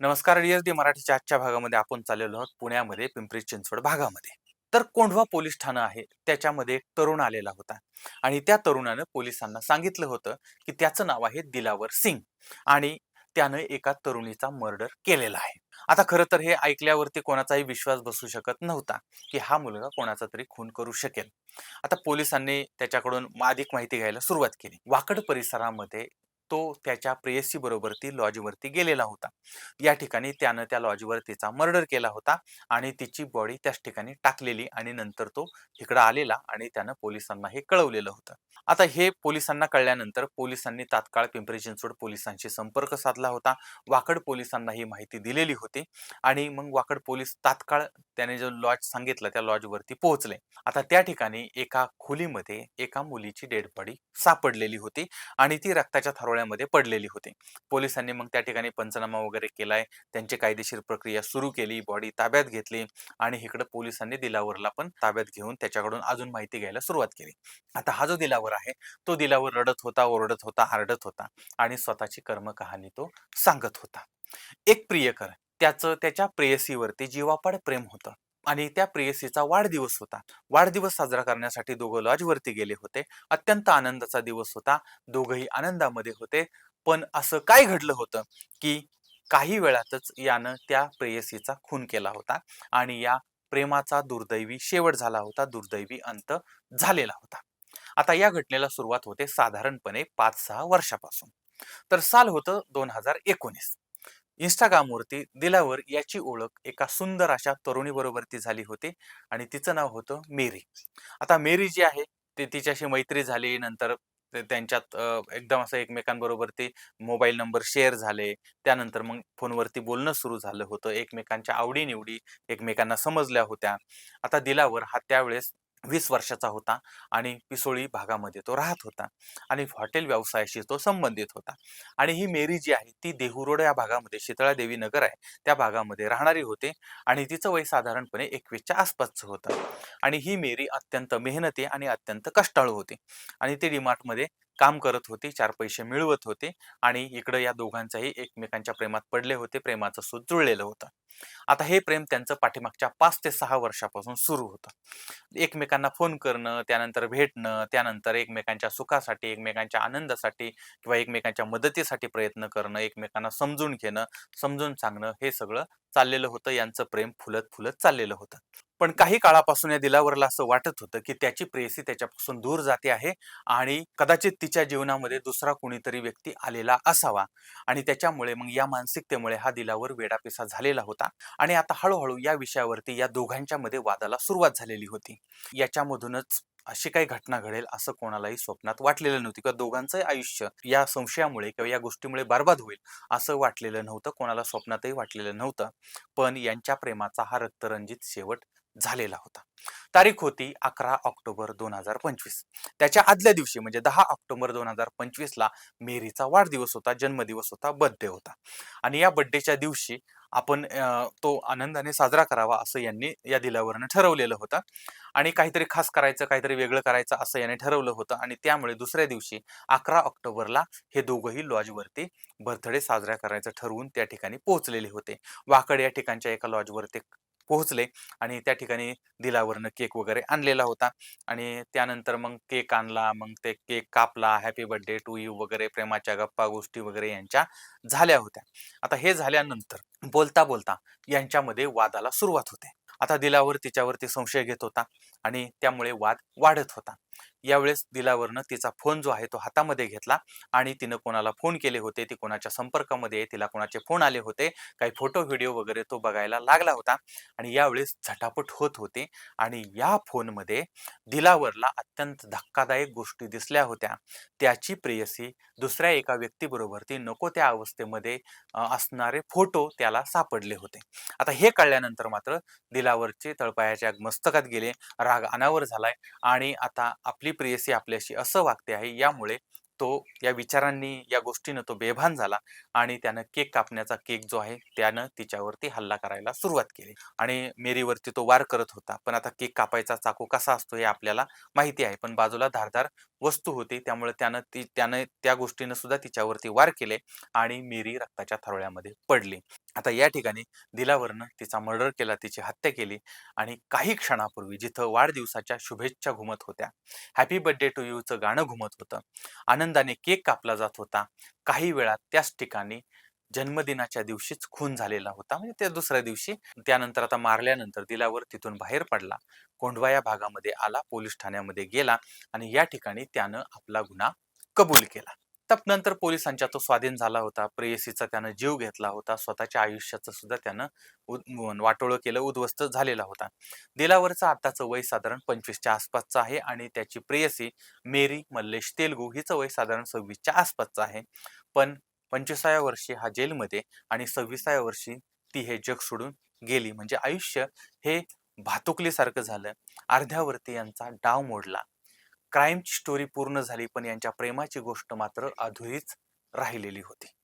नमस्कार डी मराठीच्या आजच्या भागामध्ये आपण चाललेलो आहोत पुण्यामध्ये पिंपरी चिंचवड भागामध्ये. तर कोंढवा पोलीस ठाणं आहे त्याच्यामध्ये एक तरुण आलेला होता. आणि त्या तरुणानं पोलिसांना सांगितलं होतं की त्याचं नाव आहे दिलावर सिंग. आणि त्यानं एका तरुणीचा मर्डर केलेला आहे. आता खरं तर हे ऐकल्यावरती कोणाचाही विश्वास बसू शकत नव्हता की हा मुलगा कोणाचा तरी खून करू शकेल. आता पोलिसांनी त्याच्याकडून अधिक माहिती घ्यायला सुरुवात केली. वाकड परिसरामध्ये तो त्याच्या प्रेयसी बरोबर ती लॉजवरती गेलेला होता. या ठिकाणी त्यानं त्या लॉजवर तिचा मर्डर केला होता आणि तिची बॉडी त्याच ठिकाणी टाकलेली आणि नंतर तो इकडं आलेला आणि त्यानं पोलिसांना हे कळवलेलं होतं. आता हे पोलिसांना कळल्यानंतर पोलिसांनी तात्काळ पिंपरी चिंचवड पोलिसांशी संपर्क साधला होता. वाकड पोलिसांना ही माहिती दिलेली होती आणि मग वाकड पोलीस तात्काळ त्याने जो लॉज सांगितलं त्या लॉजवरती पोहोचले. आता त्या ठिकाणी एका खोलीमध्ये एका मुलीची डेड बॉडी सापडलेली होती आणि ती रक्ताच्या थारोळ्यामध्ये पडलेली होती. पोलिसांनी मग त्या ठिकाणी पंचनामा वगैरे केलाय. त्यांची कायदेशीर प्रक्रिया सुरू केली बॉडी ताब्यात घेतली आणि इकडे पोलिसांनी दिलावरला पण ताब्यात घेऊन त्याच्याकडून अजून माहिती घ्यायला सुरुवात केली. आता हा जो दिलावर आहे तो दिलावर रडत होता ओरडत होता आरडत होता आणि स्वतःची कर्मकहाणी तो सांगत होता. एक प्रियकर त्याचं त्याच्या प्रेयसीवरती जीवापाड प्रेम होतं. आणि त्या प्रेयसीचा वाढदिवस होता. वाढदिवस साजरा करण्यासाठी दोघं लॉजवरती गेले होते. अत्यंत आनंदाचा दिवस होता. दोघंही आनंदामध्ये होते. पण असं काय घडलं होतं की काही वेळातच यानं त्या प्रेयसीचा खून केला होता आणि या प्रेमाचा दुर्दैवी शेवट झाला होता. दुर्दैवी अंत झालेला होता. आता या घटनेला सुरुवात होते साधारणपणे पाच सहा वर्षापासून. तर साल होतं दोन हजार एकोणीस. इंस्टाग्रामवरती दिलावर याची ओळख एका सुंदर अशा तरुणीबरोबरती झाली होती आणि तिचं नाव होतं मेरी. आता मेरी जी आहे ते तिच्याशी मैत्री झाली नंतर त्यांच्यात एकदम असं एकमेकांबरोबर ते मोबाईल नंबर शेअर झाले. त्यानंतर मग फोनवरती बोलणं सुरू झालं होतं. एकमेकांच्या आवडीनिवडी एकमेकांना समजल्या होत्या. आता दिलावर हा त्यावेळेस वीस वर्षाचा होता आणि पिसोळी भागामध्ये तो राहत होता आणि हॉटेल व्यवसायाशी तो संबंधित होता. आणि ही मेरी जी आहे ती देहुरोड या भागामध्ये शीतळा देवी नगर आहे त्या भागामध्ये राहणारी होते आणि तिचं वय साधारणपणे एकवीसच्या आसपासचं होतं. आणि ही मेरी अत्यंत मेहनती आणि अत्यंत कष्टाळू होती. आणि ती डिमार्टमध्ये काम करत होती चार पैसे मिळवत होते आणि इकडं या दोघांचाही एकमेकांच्या प्रेमात पडले होते प्रेमाचं सूत जुळलेलं होतं. आता हे प्रेम त्यांचं पाठीमागच्या पाच ते सहा वर्षापासून सुरू होतं. एकमेकांना फोन करणं त्यानंतर भेटणं त्यानंतर एकमेकांच्या सुखासाठी एकमेकांच्या आनंदासाठी किंवा एकमेकांच्या मदतीसाठी प्रयत्न करणं एकमेकांना समजून घेणं समजून सांगणं हे सगळं चाललेलं होतं. यांचं प्रेम फुलत फुलत चाललेलं होतं. पण काही काळापासून या दिलावरला असं वाटत होतं की त्याची प्रेयसी त्याच्यापासून दूर जाते आहे आणि कदाचित तिच्या जीवनामध्ये दुसरा कुणीतरी व्यक्ती आलेला असावा आणि त्याच्यामुळे मग या मानसिकतेमुळे हा दिलावर वेडापिसा झालेला होता. आणि आता हळूहळू या विषयावरती या दोघांच्या मध्ये वादाला सुरुवात झालेली होती. याच्यामधूनच अशी काही घटना घडेल असं कोणालाही स्वप्नात वाटलेलं नव्हतं किंवा दोघांचंही आयुष्य या संशयामुळे किंवा या गोष्टीमुळे बर्बाद होईल असं वाटलेलं नव्हतं. कोणाला स्वप्नातही वाटलेलं नव्हतं. पण यांच्या प्रेमाचा हा रक्तरंजित शेवट झालेला होता. तारीख होती अकरा ऑक्टोबर दोन हजार पंचवीस. त्याच्या आदल्या दिवशी म्हणजे दहा ऑक्टोबर दोन हजार पंचवीसला मेरीचा वाढदिवस होता जन्मदिवस होता बर्थडे होता. आणि या बर्थडेच्या दिवशी आपण तो आनंदाने साजरा करावा असं यांनी या दिल्यावरनं ठरवलेलं होतं. आणि काहीतरी खास करायचं काहीतरी वेगळं करायचं असं याने ठरवलं होतं. आणि त्यामुळे दुसऱ्या दिवशी अकरा ऑक्टोबरला हे दोघंही लॉजवरती बर्थडे साजरा करायचं ठरवून त्या ठिकाणी पोहोचलेले होते. वाकड या ठिकाणच्या एका लॉजवर ते पोहोचले आणि त्या ठिकाणी दिलावरनं केक वगैरे आणलेला होता. आणि त्यानंतर मग केक आणला मग ते केक कापला हॅपी बर्थडे टू यू वगैरे प्रेमाच्या गप्पा गोष्टी वगैरे यांच्या झाल्या होत्या. आता हे झाल्यानंतर बोलता बोलता यांच्यामध्ये वादाला सुरुवात होते. आता दिलावर तिच्यावरती संशय घेत होता. आणि त्यामुळे वाद वाढत होता. यावेळेस दिलावरनं तिचा फोन जो आहे तो हातामध्ये घेतला आणि तिनं कोणाला फोन केले होते ती कोणाच्या संपर्कामध्ये तिला कोणाचे फोन आले होते काही फोटो व्हिडिओ वगैरे तो बघायला लागला होता आणि यावेळेस झटापट होत होते आणि या फोनमध्ये दिलावरला अत्यंत धक्कादायक गोष्टी दिसल्या होत्या. त्याची प्रेयसी दुसऱ्या एका व्यक्तीबरोबर ती नको त्या अवस्थेमध्ये असणारे फोटो त्याला सापडले होते. आता हे कळल्यानंतर मात्र दिलावरचे तळपायाच्या मस्तकात गेले. राग अनावर झालाय आणि आता आपली प्रेयसी आपल्याशी असं वागते आहे. यामुळे तो या विचारांनी या गोष्टीनं तो बेभान झाला आणि त्यानं केक कापण्याचा केक जो आहे त्यानं तिच्यावरती हल्ला करायला सुरुवात केली. आणि मेरीवरती तो वार करत होता. पण आता केक कापायचा चाकू कसा असतो हे आपल्याला माहिती आहे. पण बाजूला धारदार वस्तू होती. त्यामुळे त्यानं ती त्यानं त्या गोष्टीनं सुद्धा तिच्यावरती वार केले आणि मेरी रक्ताच्या थरोळ्यामध्ये पडली. आता या ठिकाणी दिलावरनं तिचा मर्डर केला तिची हत्या केली आणि काही क्षणापूर्वी जिथं वाढदिवसाच्या शुभेच्छा घुमत होत्या हॅपी बर्थडे टू यूचं गाणं घुमत होतं. आनंदाने केक कापला जात होता. काही वेळा त्याच ठिकाणी जन्मदिनाच्या दिवशीच खून झालेला होता. म्हणजे त्या दुसऱ्या दिवशी त्यानंतर आता मारल्यानंतर दिलावर तिथून बाहेर पडला. कोंढवा या भागामध्ये आला पोलीस ठाण्यामध्ये गेला आणि या ठिकाणी त्यानं आपला गुन्हा कबूल केला. नंतर पोलिसांच्या तो स्वाधीन झाला होता. प्रेयसीचा त्यानं जीव घेतला होता. स्वतःच्या आयुष्याचं सुद्धा त्यानं उद- वाटोळं केलं उद्ध्वस्त झालेला होता. दिलावरचं आताचं वय साधारण पंचवीसच्या आसपासचं आहे आणि त्याची प्रेयसी मेरी मल्लेश तेलगू हिचं वय साधारण सव्वीसच्या आसपासचं आहे. पण पंचवीसाव्या वर्षी हा जेलमध्ये आणि सव्वीसाव्या वर्षी ती हे जग सोडून गेली. म्हणजे आयुष्य हे भातुकलीसारखं झालं. अर्ध्यावरती यांचा डाव मोडला. क्राईमची स्टोरी पूर्ण झाली पण यांच्या प्रेमाची गोष्ट मात्र अधुरीच राहिलेली होती.